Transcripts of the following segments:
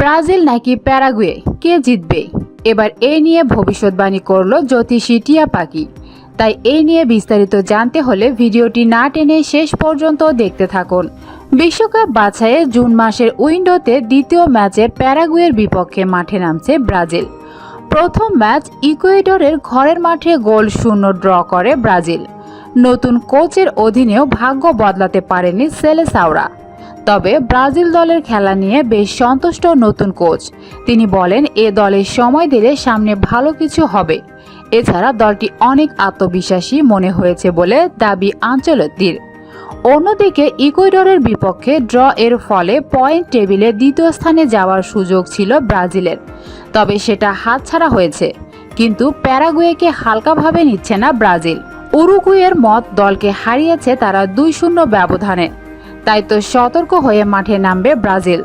Brazil নাকি Paraguay? কে জিতবে? এবার এই নিয়ে ভবিষ্যৎবাণী করল জ্যোতিষী টিয়া পাখি। তাই এই নিয়ে বিস্তারিত জানতে হলে ভিডিওটি না টেনে শেষ পর্যন্ত দেখতে থাকুন। বিশ্বকাপ বাছাইয়ে জুন মাসের উইন্ডোতে দ্বিতীয় ম্যাচে প্যারাগুয়ের বিপক্ষে মাঠে নামছে ব্রাজিল। প্রথম ম্যাচ ইকুয়েডরের ঘরের মাঠে গোল শূন্য ড্র করে ব্রাজিল। নতুন কোচের অধীনেও ভাগ্য বদলাতে পারেনি সেলেসাওরা। তবে ব্রাজিল দলের খেলা নিয়ে বেশ সন্তুষ্ট নতুন কোচ। তিনি বলেন, এ দলের সময় দিলে সামনে ভালো কিছু হবে। এছাড়া দলটি অনেক আত্মবিশ্বাসী মনে হয়েছে বলে দাবি আঞ্চলতির অন্যদিকে, ইকুয়েডরের বিপক্ষে ড্র এর ফলে পয়েন্ট টেবিলে দ্বিতীয় স্থানে যাওয়ার সুযোগ ছিল ব্রাজিলের। তবে সেটা হাতছাড়া হয়েছে। কিন্তু প্যারাগুয়েকে হালকাভাবে নিচ্ছে না ব্রাজিল। উরুগুয়ের মত দলকে হারিয়েছে তারা দুই শূন্য ব্যবধানে। তাই তো সতর্ক হয়ে মাঠে নামবে ব্রাজিল।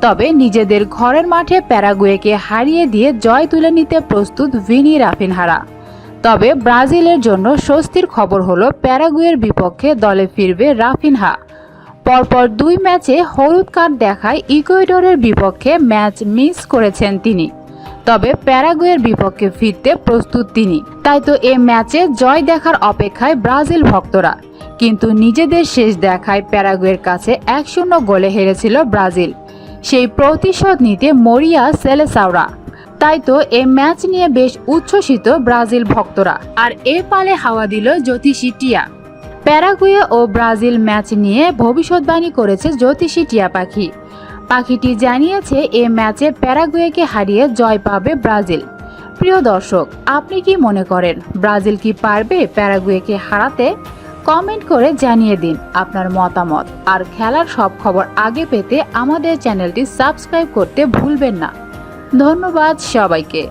তবে নিজেদের ঘরের মাঠে প্যারাগুয়েকে হারিয়ে দিয়ে জয় তুলে নিতে প্রস্তুত ভিনি রাফিনহারা। তবে ব্রাজিলের জন্য স্বস্তির খবর হলো প্যারাগুয়ের বিপক্ষে দলে ফিরবে রাফিনহা। পরপর দুই ম্যাচে হলুদ কার্ড দেখায় ইকুয়েডরের বিপক্ষে ম্যাচ মিস করেছেন তিনি। তবে প্যারাগুয়ের বিপক্ষে ফিরতে প্রস্তুত তিনি। তাই তো এ ম্যাচে জয় দেখার অপেক্ষায় ব্রাজিল ভক্তরা। কিন্তু নিজেদের শেষ দেখায় প্যারাগুয়ের কাছে এক শূন্য গোলে হেরেছিল ব্রাজিল। সেই প্রতিশোধ নিতে মরিয়া সেলেসাওরা। তাই তো এ ম্যাচ নিয়ে বেশ উচ্ছ্বসিত ব্রাজিল ভক্তরা। আর এ পালে হাওয়া দিল জ্যোতিষী টিয়া। প্যারাগুয়ে ও ব্রাজিল ম্যাচ নিয়ে ভবিষ্যৎবাণী করেছে জ্যোতিষী টিয়া পাখি। পাখিটি জানিয়েছে এ ম্যাচে প্যারাগুয়েকে হারিয়ে জয় পাবে ব্রাজিল। প্রিয় দর্শক, আপনি কি মনে করেন, ব্রাজিল কি পারবে প্যারাগুয়েকে হারাতে? কমেন্ট করে জানিয়ে দিন আপনার মতামত। আর খেলার সব খবর আগে পেতে আমাদের চ্যানেলটি সাবস্ক্রাইব করতে ভুলবেন না। ধন্যবাদ সবাইকে।